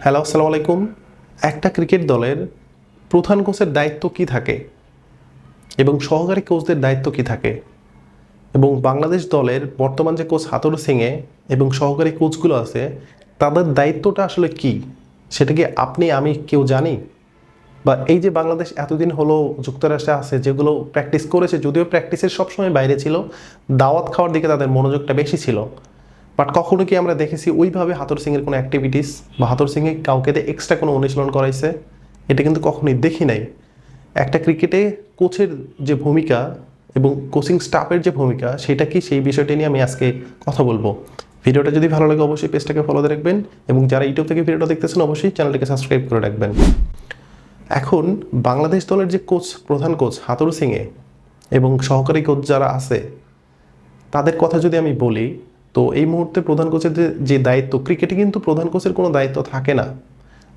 Hello আসসালামু আলাইকুম। একটা ক্রিকেট দলের প্রধান কোচের দায়িত্ব কি থাকে? এবং সহকারী কোচদের দায়িত্ব কি থাকে? এবং বাংলাদেশ দলের বর্তমান যে কোচ হাতুর সিংয়ে এবং সহকারী কোচগুলো আছে, তাদের দায়িত্বটা আসলে কি? সেটা কি আপনি, আমি কেউ জানি? বা এই যে বাংলাদেশ এতদিন হলো যুক্তরাষ্ট্রে আছে, যেগুলো প্র্যাকটিস করেছে, যদিও প্র্যাকটিসের সবসময় বাইরে ছিল, দাওয়াত খাওয়ার দিকে তাদের মনোযোগটা বেশি ছিল। বাট কখনো কি আমরা দেখেছি ওইভাবে হাতর সিংয়ের কোনো অ্যাক্টিভিটিস বা হাতর সিংয়ে কাউকে এক্সট্রা কোনো অনুশীলন করাইছে? এটা কিন্তু কখনোই দেখি নাই। একটা ক্রিকেটে কোচের যে ভূমিকা এবং কোচিং স্টাফের যে ভূমিকা, সেটা কি সেই বিষয়টা নিয়ে আমি আজকে কথা বলব। ভিডিওটা যদি ভালো লাগে অবশ্যই পেজটাকে ফলো রাখবেন এবং যারা ইউটিউব থেকে ভিডিওটা দেখতেছেন, অবশ্যই চ্যানেলটিকে সাবস্ক্রাইব করে রাখবেন। এখন বাংলাদেশ দলের যে কোচ প্রধান কোচ হাতুর সিংয়ে এবং সহকারী কোচ যারা আছে, তাদের কথা যদি আমি বলি তো এই মুহূর্তে প্রধান কোচের যে- দায়িত্ব ক্রিকেটে কিন্তু প্রধান কোচের কোনো দায়িত্ব থাকে না।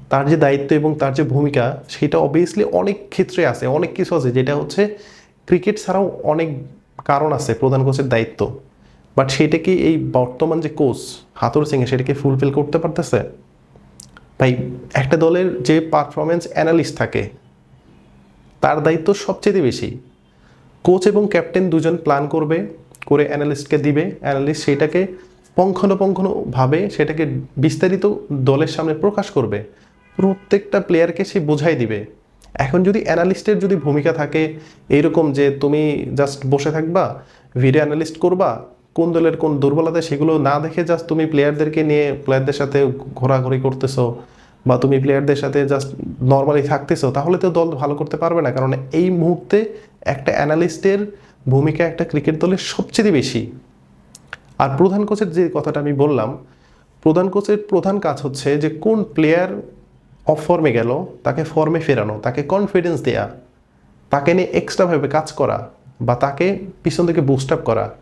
তার যে দায়িত্ব এবং তার যে ভূমিকা, সেটা অবভিয়াসলি অনেক ক্ষেত্রে আছে, অনেক কিছু আছে, যেটা হচ্ছে ক্রিকেট ছাড়াও অনেক কারণ আছে প্রধান কোচের দায়িত্ব। বাট সেটা কি এই বর্তমান যে কোচ হাতুর সিংয়ে সেটাকে ফুলফিল করতে পারতেছে? ভাই, একটা দলের যে পারফরমেন্স অ্যানালিস্ট থাকে, তার দায়িত্ব সবচেয়ে বেশি। কোচ এবং ক্যাপ্টেন দুজন প্ল্যান করবে করে অ্যানালিস্টকে দিবে অ্যানালিস্ট সেটাকে পঙ্খানুপঙ্খানুভাবে সেটাকে বিস্তারিত দলের সামনে প্রকাশ করবে। প্রত্যেকটা প্লেয়ারকে সে বোঝাই দিবে। এখন যদি অ্যানালিস্টের যদি ভূমিকা থাকে এইরকম যে তুমি জাস্ট বসে থাকবা ভিডিও অ্যানালিস্ট করবা, কোন দলের কোন দুর্বলতা সেগুলো না দেখে জাস্ট তুমি প্লেয়ারদেরকে নিয়ে প্লেয়ারদের সাথে ঘোরাঘুরি করতেছো বা তুমি প্লেয়ারদের সাথে জাস্ট নর্মালি থাকতেছো, তাহলে তো দল ভালো করতে পারবে না। কারণ এই মুহূর্তে একটা অ্যানালিস্টের ভূমিকা একটা ক্রিকেট দলের সবচেয়ে বেশি। আর প্রধান কোচের যে কথাটা আমি বললাম, প্রধান কোচের প্রধান কাজ হচ্ছে যে কোন প্লেয়ার অফ ফর্মে গেল, তাকে ফর্মে ফেরানো, তাকে কনফিডেন্স দেয়া, তাকে নিয়ে এক্সট্রাভাবে কাজ করা, বা তাকে পিছন থেকে বুস্ট আপ করা।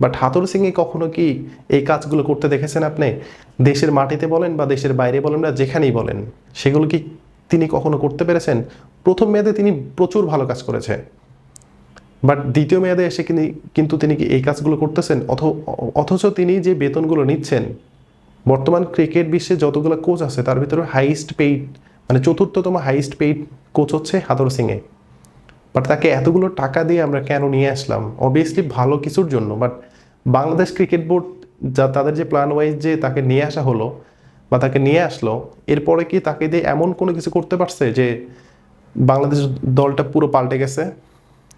বাট হাতুর সিংয়ে কখনো কি এই কাজগুলো করতে দেখেছেন আপনি? দেশের মাটিতে বলেন বা দেশের বাইরে বলেন বা যেখানেই বলেন, সেগুলো কি তিনি কখনো করতে পেরেছেন? প্রথম মেয়াদে তিনি প্রচুর ভালো কাজ করেছে। বাট দ্বিতীয় মেয়াদে এসে তিনি কিন্তু তিনি কি এই কাজগুলো করতেছেন? অথ, অথচ তিনি যে বেতনগুলো নিচ্ছেন, বর্তমান ক্রিকেট বিশ্বে যতগুলো কোচ আছে, তার ভিতরে হাইস্ট পেইড মানে চতুর্থতম হাইস্ট পেইড কোচ হচ্ছে হাতর সিংয়ে বাট তাকে এতগুলো টাকা দিয়ে আমরা কেন নিয়ে আসলাম? অবভিয়াসলি ভালো কিছুর জন্য বাট বাংলাদেশ ক্রিকেট বোর্ড যা তাদের যে প্ল্যান ওয়াইজ যে তাকে নিয়ে আসা হলো বা তাকে নিয়ে আসলো, এরপরে কি তাকে দিয়ে এমন কোনো কিছু করতে পারছে যে বাংলাদেশ দলটা পুরো পাল্টে গেছে?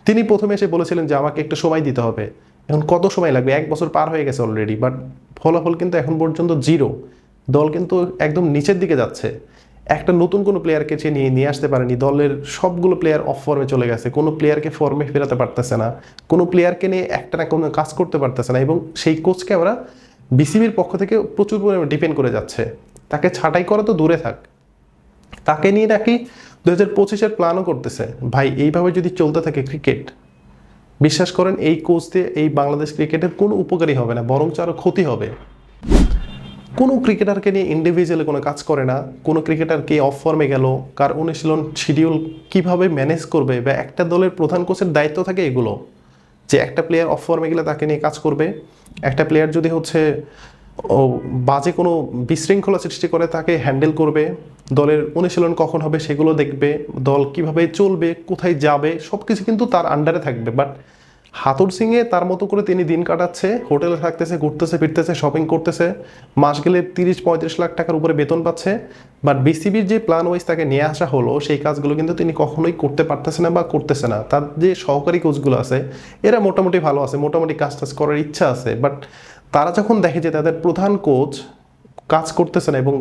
তিনি প্রথমে এসে বলেছিলেন যে আমাকে একটু সময় দিতে হবে। এখন কত সময় লাগবে? এক বছর পার হয়ে গেছে অলরেডি বাট ফলাফল কিন্তু এখন পর্যন্ত জিরো দল কিন্তু একদম নিচের দিকে যাচ্ছে। একটা নতুন কোনো প্লেয়ারকে সে নিয়ে নিয়ে আসতে পারেনি। দলের সবগুলো প্লেয়ার অফ ফর্মে চলে গেছে। কোনো প্লেয়ারকে ফর্মে ফেরাতে পারতেছে না। কোনো প্লেয়ারকে নিয়ে একটা না কোনো কাজ করতে পারতেছে না এবং সেই কোচকে আমরা বিসিবির পক্ষ থেকে প্রচুর পরিমাণে ডিপেন্ড করে যাচ্ছে। তাকে ছাঁটাই করা তো দূরে থাক। তাকে নিয়ে নাকি দু হাজার পঁচিশের প্ল্যানও করতেছে। ভাই, এইভাবে যদি চলতে থাকে ক্রিকেট বিশ্বাস করেন এই কোচ দিয়ে এই বাংলাদেশ ক্রিকেটের কোনো উপকারী হবে না, বরঞ্চ আরও ক্ষতি হবে। কোনো ক্রিকেটারকে নিয়ে ইন্ডিভিজুয়ালি কোনো কাজ করে না, কোনো ক্রিকেটার কে অফ ফর্মে গেল, কার অনুশীলন শিডিউল কীভাবে ম্যানেজ করবে বা একটা দলের প্রধান কোচের দায়িত্ব থাকে এগুলো। যে একটা প্লেয়ার অফ ফর্মে গেলে তাকে নিয়ে কাজ করবে, একটা প্লেয়ার যদি হচ্ছে বাজে কোনো বিশৃঙ্খলা সৃষ্টি করে তাকে হ্যান্ডেল করবে দলের অনুশীলন কখন হবে সেগুলো দেখবে, দল কীভাবে চলবে, কোথায় যাবে সব কিছু কিন্তু তার আন্ডারে থাকবে। বাট হাতুর সিংয়ে তার মতো করে তিনি দিন কাটাচ্ছে, হোটেলে থাকতেছে, ঘুরতেছে, ফিরতেছে শপিং করতেছে, মাস গেলে তিরিশ পঁয়ত্রিশ লাখ টাকার উপরে বেতন পাচ্ছে। বাট বিসিবির যে প্ল্যান ওয়াইজ তাকে নিয়ে আসা হলো, সেই কাজগুলো কিন্তু তিনি কখনোই করতে পারতেছে না বা করতেছে না। তার যে সহকারী কোচগুলো আছে, এরা মোটামুটি ভালো আছে, মোটামুটি কাজ টাজ করার ইচ্ছা আছে। বাট তারা যখন দেখে যে তাদের প্রধান কোচ কাজ করতেছে না এবং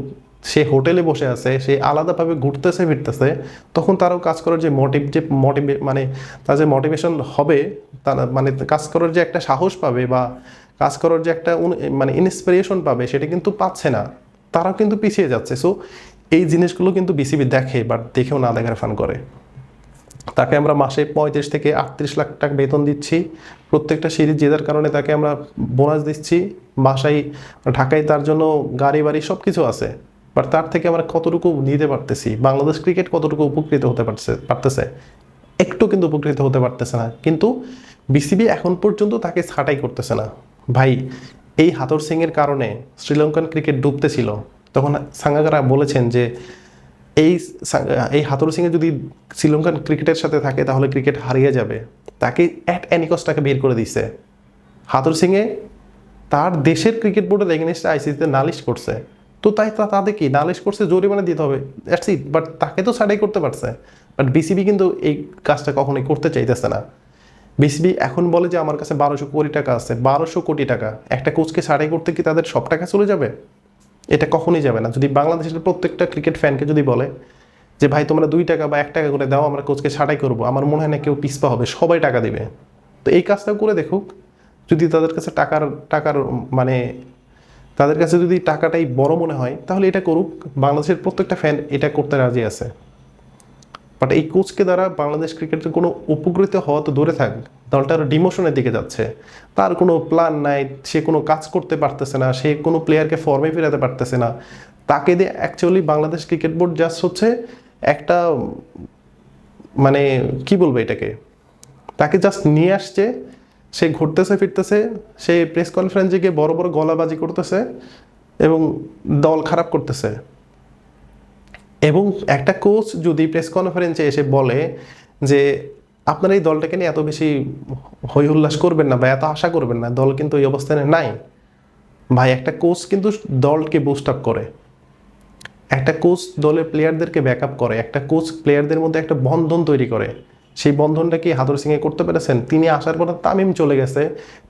সে হোটেলে বসে আছে, সে আলাদাভাবে ঘুরতেছে, ফিরতেছে, তখন তারাও কাজ করার যে মোটিভ যে মোটিভে মানে তার যে মোটিভেশন হবে, তারা মানে কাজ করার যে একটা সাহস পাবে বা কাজ করার যে একটা মানে ইন্সপিরেশন পাবে, সেটা কিন্তু পাচ্ছে না। তারাও কিন্তু পিছিয়ে যাচ্ছে। সো এই জিনিসগুলো কিন্তু বিসিবি দেখে বাট দেখেও না দেখার ফান করে। তাকে আমরা মাসে পঁয়ত্রিশ থেকে আটত্রিশ লাখ টাকা বেতন দিচ্ছি। প্রত্যেকটা সিরিজ জেতার কারণে তাকে আমরা বোনাস দিচ্ছি। বাসায়, ঢাকায় তার জন্য গাড়ি বাড়ি সব কিছু আছে। বাট তার থেকে আমরা কতটুকু নিতে পারতেছি, বাংলাদেশ ক্রিকেট কতটুকু উপকৃত হতে পারছে, পারতেছে? একটু কিন্তু উপকৃত হতে পারতেছে না। কিন্তু বিসিবি এখন পর্যন্ত তাকে ছাঁটাই করতেছে না। ভাই, এই হাতর সিংয়ের কারণে শ্রীলঙ্কান ক্রিকেট ডুবতেছিল। তখন সাঙ্গাকারা বলেছেন যে, এই এই হাতুরু সিংয়ে যদি শ্রীলঙ্কান ক্রিকেটের সাথে থাকে, তাহলে ক্রিকেট হারিয়ে যাবে। তাকে অ্যাট অ্যানিকসটাকে বের করে দিছে। হাতুর সিংয়ে তার দেশের ক্রিকেট বোর্ডের এগেনস্টে আইসিসিতে নালিশ করছে। তো তাই তাদের কি নালিশ করছে, জরিমানা দিতে হবে। দ্যাটস ইট বাট তাকে তো ছাড়াই করতে পারছে। বাট বিসিবি কিন্তু এই কাজটা কখনোই করতে চাইতেছে না। বিসিবি এখন বলে যে আমার কাছে বারোশো কোটি টাকা আছে, বারোশো কোটি টাকা। একটা কোচকে ছাড়াই করতে কি তাদের সব টাকা চলে যাবে? এটা কখনই যাবে না। যদি বাংলাদেশের প্রত্যেকটা ক্রিকেট ফ্যানকে যদি বলে যে, ভাই, তোমরা দুই টাকা বা এক টাকা করে দাও, আমরা কোচকে ছাড়াই করব। আমার মনে হয় না কেউ পিসপা হবে, সবাই টাকা দিবে। তো এই কাজটাও করে দেখুক। যদি তাদের কাছে টাকার টাকার মানে তাদের কাছে যদি টাকাটাই বড় মনে হয়, তাহলে এটা করুক। বাংলাদেশের প্রত্যেকটা ফ্যান এটা করতে রাজি আছে। বাট এই কোচকে দ্বারা বাংলাদেশ ক্রিকেটের কোনো উপকৃত হওয়া তো দূরে থাক। দলটা আরও ডিমোশনের দিকে যাচ্ছে। তার কোনো প্ল্যান নাই, সে কোনো কাজ করতে পারতেছে না, সে কোনো প্লেয়ারকে ফর্মে ফেরাতে পারতেছে না। তাকে দিয়ে actually Bangladesh cricket board just হচ্ছে একটা মানে কি বলব এটাকে? তাকে জাস্ট নিয়ে আসছে সে ঘুরতেছে, ফিরতেছে, সে প্রেস কনফারেন্সে গিয়ে বড় বড় গলাবাজি করতেছে এবং দল খারাপ করতেছে। এবং একটা কোচ যদি প্রেস কনফারেন্সে এসে বলে যে, আপনার এই দলটাকে নিয়ে এত বেশি হই উল্লাস করবেন না বা এত আশা করবেন না, দল কিন্তু এই অবস্থানে নাই। ভাই, একটা কোচ কিন্তু দলকে বুস্ট আপ করে। একটা কোচ দলের প্লেয়ারদেরকে ব্যাকআপ করে। একটা কোচ প্লেয়ারদের মধ্যে একটা বন্ধন তৈরি করে। সেই বন্ধনটা কি হাতুর সিংয়ে করতে পেরেছেন? তিনি আসার পর তামিম চলে গেছে।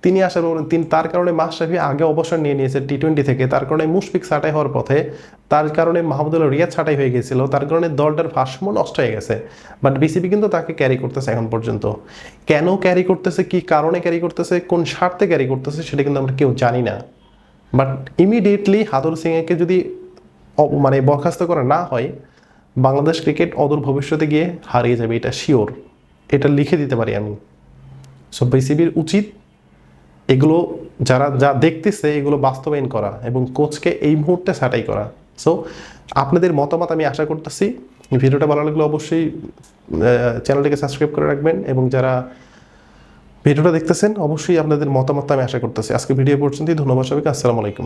তিনি আসার পর তিনি, তার কারণে মাশরাফি আগে অবসর নিয়ে নিয়েছে টি টোয়েন্টি থেকে। তার কারণে মুশফিক ছাঁটাই হওয়ার পথে, তার কারণে মাহমুদুল্লাহ রিয়াদ ছাঁটাই হয়ে গেছিল। তার কারণে দলটার ভারসাম্য নষ্ট হয়ে গেছে। বাট বিসিবি কিন্তু তাকে ক্যারি করতেছে এখন পর্যন্ত। কেন ক্যারি করতেছে? কি কারণে ক্যারি করতেছে? কোন স্বার্থে ক্যারি করতেছে? সেটা কিন্তু আমরা কেউ জানি না। বাট ইমিডিয়েটলি হাতুর সিংকে যদি মানে বরখাস্ত করা না হয়, বাংলাদেশ ক্রিকেট অদূর ভবিষ্যতে গিয়ে হারিয়ে যাবে, এটা শিওর এটা লিখে দিতে পারি আমি। সো বিসিবির উচিত এগুলো যারা, যা দেখতেছে এগুলো বাস্তবায়ন করা এবং কোচকে এই মুহূর্তে ছাঁটাই করা। সো আপনাদের মতামত আমি আশা করতেছি। ভিডিওটা ভালো লাগলে অবশ্যই চ্যানেলটিকে সাবস্ক্রাইব করে রাখবেন এবং যারা ভিডিওটা দেখতেছেন, অবশ্যই আপনাদের মতামত আমি আশা করতেছি। আজকে ভিডিও পর্যন্তই। ধন্যবাদ সবাইকে। আসসালামু আলাইকুম।